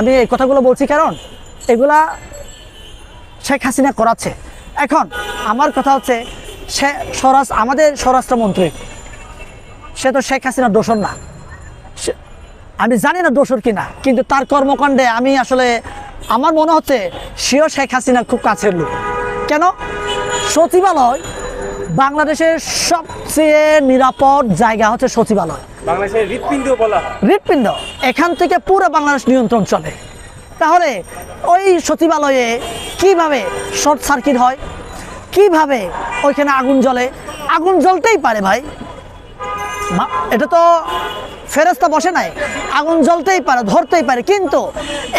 আমি এই কথাগুলো বলছি কারণ এগুলা শেখ হাসিনা করাচ্ছে। এখন আমার কথা হচ্ছে, সে স্বরাষ্ট্র আমাদের স্বরাষ্ট্রমন্ত্রী, সে তো শেখ হাসিনার দোষর না। আমি জানি না দোষর কিনা, কিন্তু তার কর্মকাণ্ডে আমি আসলে, আমার মনে হচ্ছে সেও শেখ হাসিনা খুব কাছের লোক। কেন? সচিবালয় বাংলাদেশের সবচেয়ে নিরাপদ জায়গা হচ্ছে সচিবালয়। বাংলাদেশের হৃৎপিণ্ড বলা হৃৎপিণ্ড, এখান থেকে পুরো বাংলাদেশ নিয়ন্ত্রণ চলে। তাহলে ওই সচিবালয়ে কীভাবে শর্ট সার্কিট হয়? কীভাবে ওইখানে আগুন জ্বলে? আগুন জ্বলতেই পারে ভাই। এটা তো ফেরস্তা বসে নাই। আগুন জ্বলতেই পারে, ধরতেই পারে। কিন্তু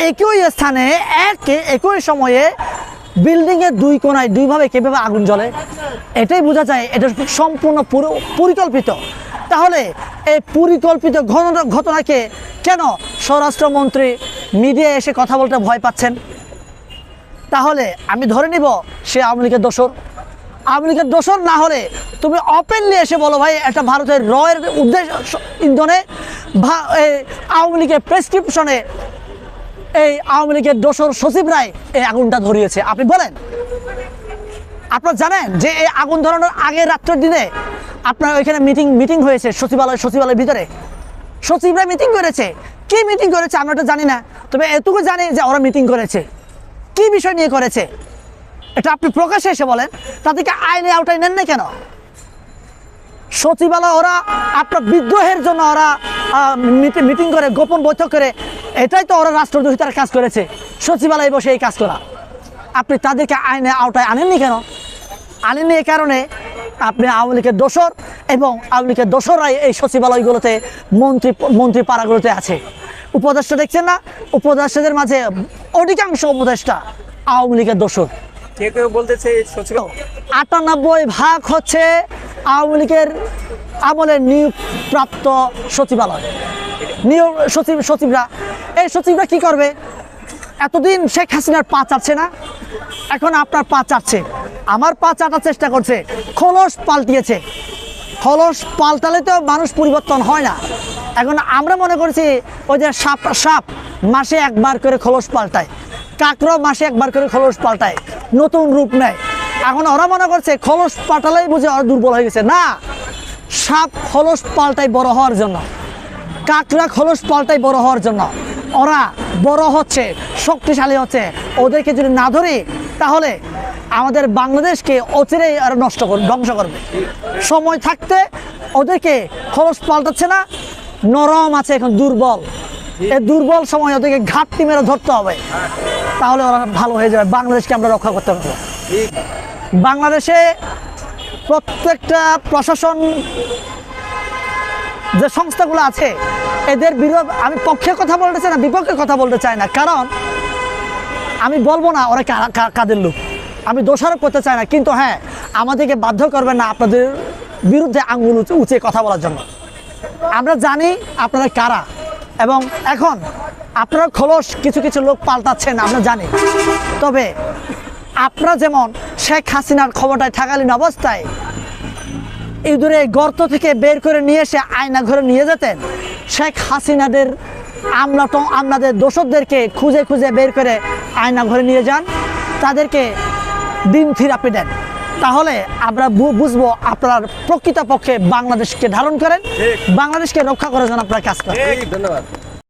একই স্থানে, এক একই সময়ে বিল্ডিংয়ের দুই কোনায় দুইভাবে কীভাবে আগুন জ্বলে, এটাই বোঝা যায়। এটা সম্পূর্ণ পুরো পরিকল্পিত। তাহলে এই পরিকল্পিত ঘটনা- ঘটনাকে কেন স্বরাষ্ট্রমন্ত্রী মিডিয়ায় এসে কথা বলতে ভয় পাচ্ছেন? তাহলে আমি ধরে নিব সে আওয়ামী লীগের দোষর। আওয়ামী লীগের দোষর না হলে তুমি ওপেনলি এসে বলো ভাই, এটা ভারতের রয়ের উদ্দেশ্য ইন্ধনে আওয়ামী লীগের প্রেসক্রিপশনে এই আওয়ামী লীগের দোষর সচিব রায় এই আগুনটা ধরিয়েছে। আপনি বলেন। আপনারা জানেন যে এই আগুন ধরানোর আগে রাত্রের দিনে আপনার ওইখানে মিটিং মিটিং হয়েছে সচিবালয়, সচিবালয়ের ভিতরে? সচিবরা মিটিং করেছে। কি মিটিং করেছে আমরা তো জানি না। তবে এটুকু জানি যে ওরা মিটিং করেছে। কি বিষয় নিয়ে করেছে? এটা আপনি প্রকাশ্যে এসে বলেন। তাদেরকে আইনে আওতায় নেন না কেন? সচিবালয় ওরা, আপনার বিদ্রোহের জন্য ওরা মিটিং করে, গোপন বৈঠক করে, এটাই তো ওরা রাষ্ট্রদ্রোহিতার কাজ করেছে। সচিবালয়ে বসে এই কাজ করা। আপনি তাদেরকে আইনে আওতায় আনেননি কেন? আনেননি এই কারণে আপনি আওয়ামী লীগের দোসর এবং আওয়ামী লীগের দোসররাই এই সচিবালয়গুলোতে মন্ত্রী মন্ত্রী পাড়াগুলোতে আছে। উপদেষ্টা দেখছেন না? উপদেষ্টাদের মাঝে অধিকাংশ উপদেষ্টা আওয়ামী লীগের দোসর কেউ কেউ বলতেছে আটানব্বই ভাগ হচ্ছে আওয়ামী লীগের আমলের নিয়োগপ্রাপ্ত সচিবালয়। নিয়োগ সচিব সচিবরা। এই সচিবরা কি করবে? এতদিন শেখ হাসিনার পা চাচ্ছে না। এখন আপনার পা চাচ্ছে। আমার পা চাটার চেষ্টা করছে। খলস পাল্টিয়েছে। খলস পাল্টালে তো মানুষ পরিবর্তন হয় না। এখন আমরা মনে করছি ওই যে সাপ সাপ মাসে একবার করে খোলস পাল্টায়। কাকড়ো মাসে একবার করে খোলস পাল্টায়। নতুন রূপ নেয়। এখন ওরা মনে করছে খোলস পাল্টালেই বুঝে ওরা দুর্বল হয়ে গেছে। না, সাপ খলস পাল্টায় বড় হওয়ার জন্য। কাকড়া খোলস পাল্টায় বড় হওয়ার জন্য। ওরা বড় হচ্ছে, শক্তিশালী হচ্ছে। ওদেরকে যদি না ধরি, তাহলে আমাদের বাংলাদেশকে অচিরেই আর নষ্ট করবে ধ্বংস করবে। সময় থাকতে ওদেরকে খরচ পাল্টাচ্ছে না, নরম আছে এখন দুর্বল। এই দুর্বল সময় ওদেরকে ঘাটতি মেরে ধরতে হবে, তাহলে ওরা ভালো হয়ে যাবে, বাংলাদেশকে আমরা রক্ষা করতে পারব। বাংলাদেশে প্রত্যেকটা প্রশাসন যে সংস্থাগুলো আছে, এদের বিরোধ আমি পক্ষে কথা বলতে চাই না, বিপক্ষে কথা বলতে চাই না, কারণ আমি বলব না ওরা কাদের লোক। আমি দোষারোপ করতে চাই না, কিন্তু হ্যাঁ আমাদেরকে বাধ্য করবেন না আপনাদের বিরুদ্ধে আঙ্গুল উঁচু কথা বলার জন্য। আমরা জানি আপনারা কারা, এবং এখন আপনারা খোলস কিছু কিছু লোক পাল্টাচ্ছেন, আমরা জানি। তবে আপনারা যেমন শেখ হাসিনার ক্ষমতায় থাকালীন অবস্থায় ইঁদুরে গর্ত থেকে বের করে নিয়ে এসে আয়না ঘরে নিয়ে যেতেন, শেখ হাসিনাদের আমলা ট- আমলাদের দোষকদেরকে খুঁজে খুঁজে বের করে আয়না ঘরে নিয়ে যান, তাদেরকে দিন থেরাপি দেন। তাহলে আমরা বুঝব আপনার প্রকৃতপক্ষে বাংলাদেশকে ধারণ করেন বাংলাদেশকে রক্ষা করার জন্য আপনার কাজ করেন। ধন্যবাদ।